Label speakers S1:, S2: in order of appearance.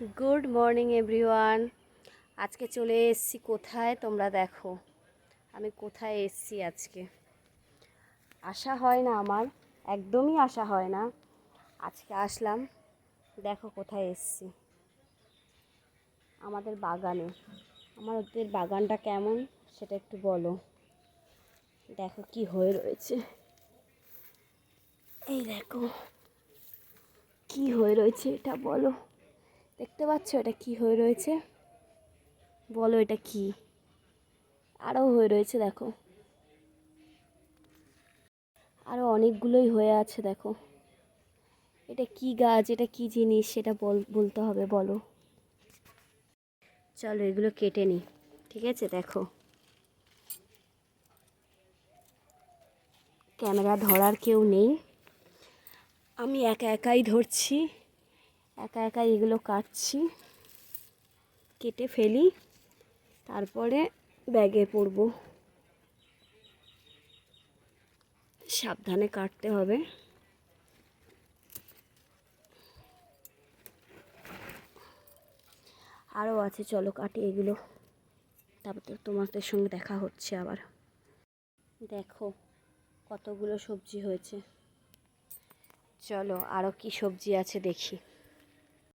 S1: Good morning everyone আজকে চলে এসেছি কোথায়? তোমরা দেখো। আমি কোথায় এসেছি আজকে? আশা হয় না আমার। একদমই আশা হয় না। আজকে আসলাম। দেখো কোথায় এসছি। আমাদের বাগানে। আমাদের বাগানটা কেমন সেটা একটু বলো। দেখো কি হয়ে রয়েছে। এই দেখো। কি হয়ে রয়েছে এটা বলো। দেখতে পাচ্ছ এটা কি হয়ে রয়েছে? বলো এটা কি? আরও হয়ে রয়েছে, দেখো। আরও অনেকগুলোই হয়ে আছে, দেখো। এটা কি গাছ? এটা কি জিনিস? সেটা বল, বলতে হবে, বলো। চলো এগুলো কেটে নিই, ঠিক আছে? দেখো। ক্যামেরা ধরার কেউ নেই। আমি একা একাই ধরছি। একা একা এগুলো কাটছি, কেটে ফেলি, তারপরে ব্যাগে পরবো সাবধানে কাটতে হবে। আরও আছে, চলো কাটি এগুলো। তারপর তোমাদের সঙ্গে দেখা হচ্ছে আবার। দেখো কতগুলো সবজি হয়েছে। চলো আরও কি সবজি আছে দেখি।